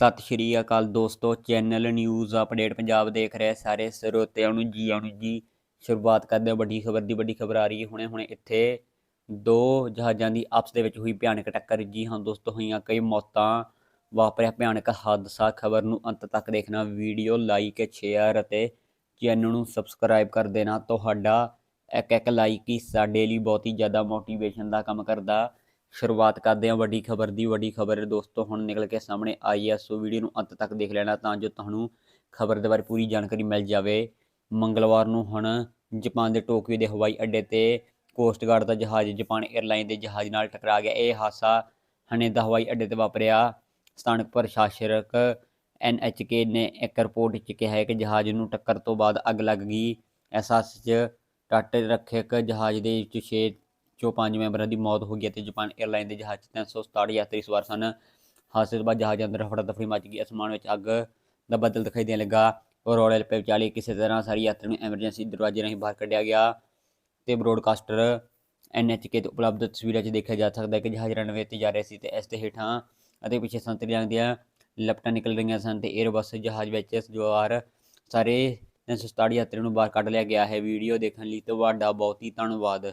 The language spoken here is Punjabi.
ਸਤਿ ਸ਼੍ਰੀ ਅਕਾਲ ਦੋਸਤੋ, ਚੈਨਲ ਨਿਊਜ਼ ਅਪਡੇਟ ਪੰਜਾਬ ਦੇਖ ਰਹੇ ਸਾਰੇ ਸਰੋਤਿਆਂ ਨੂੰ ਜੀ ਆਉਣ ਜੀ। ਸ਼ੁਰੂਆਤ ਕਰਦੇ ਹਾਂ ਵੱਡੀ ਖਬਰ ਦੀ, ਵੱਡੀ ਖਬਰ ਆ ਰਹੀ ਹੈ ਹੁਣੇ ਹੁਣੇ ਇੱਥੇ। ਦੋ ਜਹਾਜ਼ਾਂ ਦੀ ਆਪਸ ਦੇ ਵਿੱਚ ਹੋਈ ਭਿਆਨਕ ਟੱਕਰ। ਜੀ ਹਾਂ ਦੋਸਤੋ, ਹੋਈਆਂ ਕਈ ਮੌਤਾਂ। ਵਾਪਰਿਆ ਭਿਆਨਕ ਹਾਦਸਾ। ਖਬਰ ਨੂੰ ਅੰਤ ਤੱਕ ਦੇਖਣਾ, ਵੀਡੀਓ ਲਾਈਕ, ਸ਼ੇਅਰ ਅਤੇ ਚੈਨਲ ਨੂੰ ਸਬਸਕ੍ਰਾਈਬ ਕਰ ਦੇਣਾ। ਤੁਹਾਡਾ ਇੱਕ ਇੱਕ ਲਾਈਕ ਹੀ ਸਾਡੇ ਲਈ ਬਹੁਤ ਹੀ ਜ਼ਿਆਦਾ ਮੋਟੀਵੇਸ਼ਨ ਦਾ ਕੰਮ ਕਰਦਾ। ਸ਼ੁਰੂਆਤ ਕਰਦੇ ਹਾਂ ਵੱਡੀ ਖਬਰ ਦੀ, ਵੱਡੀ ਖਬਰ ਦੋਸਤੋ ਹੁਣ ਨਿਕਲ ਕੇ ਸਾਹਮਣੇ ਆਈ ਹੈ, ਸੋ ਵੀਡੀਓ ਨੂੰ ਅੰਤ ਤੱਕ ਦੇਖ ਲੈਣਾ ਤਾਂ ਜੋ ਤੁਹਾਨੂੰ ਖਬਰ ਦੇ ਬਾਰੇ ਪੂਰੀ ਜਾਣਕਾਰੀ ਮਿਲ ਜਾਵੇ। ਮੰਗਲਵਾਰ ਨੂੰ ਹੁਣ ਜਾਪਾਨ ਦੇ ਟੋਕੀਓ ਦੇ ਹਵਾਈ ਅੱਡੇ ਤੇ ਕੋਸਟ ਗਾਰਡ ਦਾ ਜਹਾਜ਼, ਜਾਪਾਨ 에ਅਰਲਾਈਨ ਦੇ ਜਹਾਜ਼ ਨਾਲ ਟਕਰਾ ਗਿਆ। ਇਹ ਹਾਦਸਾ ਹਨੇ ਦਾ ਹਵਾਈ ਅੱਡੇ ਤੇ ਵਾਪਰਿਆ। ਸਥਾਨਕ ਪ੍ਰਸ਼ਾਸਕ ਐਨਐਚਕੇ ਨੇ ਇੱਕ ਰਿਪੋਰਟ 'ਚ ਕਿਹਾ ਹੈ ਕਿ ਜਹਾਜ਼ ਨੂੰ ਟੱਕਰ ਤੋਂ ਬਾਅਦ ਅੱਗ ਲੱਗ ਗਈ। ਇਸ ਹਾਦਸੇ 'ਚ ਟੱਟ ਰੱਖਿਅਕ ਜਹਾਜ਼ ਦੇ ਵਿੱਚ 6 ਚੋਂ ਪੰਜ ਮੈਂਬਰਾਂ ਦੀ ਮੌਤ ਹੋ ਗਈ ਅਤੇ ਜਾਪਾਨ 에ਅਰਲਾਈਨ ਦੇ ਜਹਾਜ਼ 'ਚ 367 ਯਾਤਰੀ ਸਵਾਰ ਸਨ। ਹਾਦਸੇ ਤੋਂ ਬਾਅਦ ਜਹਾਜ਼ ਅੰਦਰ ਹਫੜਾ ਦਫੜੀ ਮਚ ਗਈ। ਅਸਮਾਨ ਵਿੱਚ ਅੱਗ ਦਾ ਬੱਦਲ ਦਿਖਾਈ ਦੇਣ ਲੱਗਾ। ਔਰ ਰੌਲੇ ਰੱਪੇ ਵਿਚਾਲੇ ਕਿਸੇ ਤਰ੍ਹਾਂ ਸਾਰੀ ਯਾਤਰੀ ਨੂੰ ਐਮਰਜੈਂਸੀ ਦਰਵਾਜ਼ੇ ਰਾਹੀਂ ਬਾਹਰ ਕੱਢਿਆ ਗਿਆ ਤੇ ਬ੍ਰੋਡਕਾਸਟਰ ਐਨਐਚਕੇ ਤੇ ਉਪਲਬਧ ਤਸਵੀਰਾਂ 'ਚ ਦੇਖਿਆ ਜਾ ਸਕਦਾ ਹੈ ਕਿ ਜਹਾਜ਼ ਰਨਵੇ ਤੇ ਜਾ ਰਿਹਾ ਸੀ ਤੇ ਇਸ ਦੇ ਹੇਠਾਂ ਅਤੇ ਪਿੱਛੇ ਸੰਤਰੀ ਰੰਗ ਦੀਆਂ ਲਪਟਾਂ ਨਿਕਲ ਰਹੀਆਂ ਸਨ ਤੇ 에ਅਰਬਸ ਜਹਾਜ਼ ਵਿੱਚ ਸਵਾਰ ਸਾਰੇ 367 ਯਾਤਰੀਆਂ ਨੂੰ ਬਾਹਰ ਕੱਢ ਲਿਆ ਗਿਆ ਹੈ। ਵੀਡੀਓ ਦੇਖਣ ਲਈ ਤੁਹਾਡਾ ਬਹੁਤ ਹੀ ਧੰਨਵਾਦ।